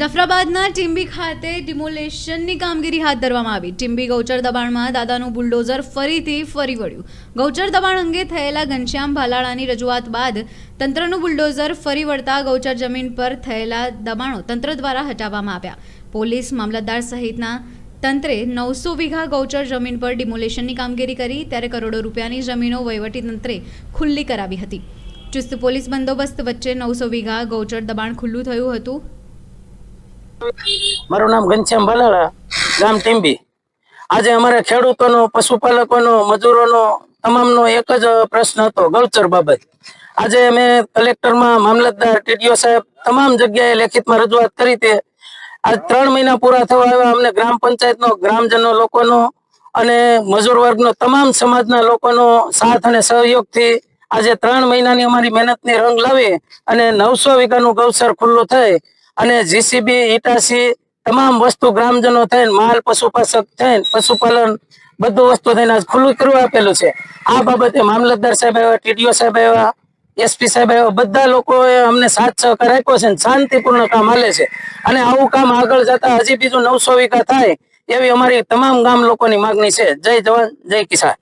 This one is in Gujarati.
જાફરાબાદના ટીમ્બી ખાતે ડિમોલેશનની કામગીરી હાથ ધરવામાં આવી. ટીમ્બી ગૌચર દબાણમાં દાદાનું બુલડોઝર ફરીથી ફરી વળ્યું. ગૌચર દબાણ અંગે થયેલા ઘનશ્યામ ભાલાળાની રજૂઆત બાદ તંત્રનું બુલડોઝર ફરી વળતા ગૌચર જમીન પર થયેલા દબાણો તંત્ર દ્વારા હટાવવામાં આવ્યા. પોલીસ મામલતદાર સહિતના તંત્રે નવસો વીઘા ગૌચર જમીન પર ડિમોલેશનની કામગીરી કરી, ત્યારે કરોડો રૂપિયાની જમીનો તંત્રે ખુલ્લી કરાવી હતી. ચુસ્ત પોલીસ બંદોબસ્ત વચ્ચે નવસો વીઘા ગૌચર દબાણ ખુલ્લું થયું હતું. મારું નામ ઘનશ્યામ ભલાળા, ગામ ટીમ્બી આજે અમારે ખેડૂતોનો, પશુપાલકોનો, મજૂરોનો તમામનો એક જ પ્રશ્ન હતો ગૌચર બાબત. આજે અમે કલેક્ટરમાં મામલતદાર ટીડીઓ સાહેબ તમામ જગ્યાએ લેખિતમાં રજૂઆત કરી તે. આજ ત્રણ મહિના પૂરા થવા આવ્યા, અમને ગ્રામ પંચાયતનો, ગ્રામજનો લોકોનો અને મજૂર વર્ગનો તમામ સમાજના લોકોનો સાથ અને સહયોગથી આજે ત્રણ મહિનાની અમારી મહેનતની રંગ લાવી અને નવસો વીઘાનું ગૌસર ખુલ્લું થઈ અને જીસીબી ઈટાસી તમામ વસ્તુ ગ્રામજનો થઈને, માલ પશુપાસક થઈને, પશુપાલન બધું વસ્તુ થઈને આજ ખુલ્લું કરવા આપેલું છે. આ બાબતે મામલતદાર સાહેબ આવ્યા, ટીડીઓ સાહેબ આવ્યા એસપી સાહેબ આવ્યા, બધા લોકોએ અમને સાથ સહકાર આપ્યો છે શાંતિપૂર્ણ કામ હાલે છે. અને આવું કામ આગળ જતા હજી બીજું નવસો વીઘા થાય એવી અમારી તમામ ગામ લોકોની માગણી છે. જય જવાન, જય કિસાન.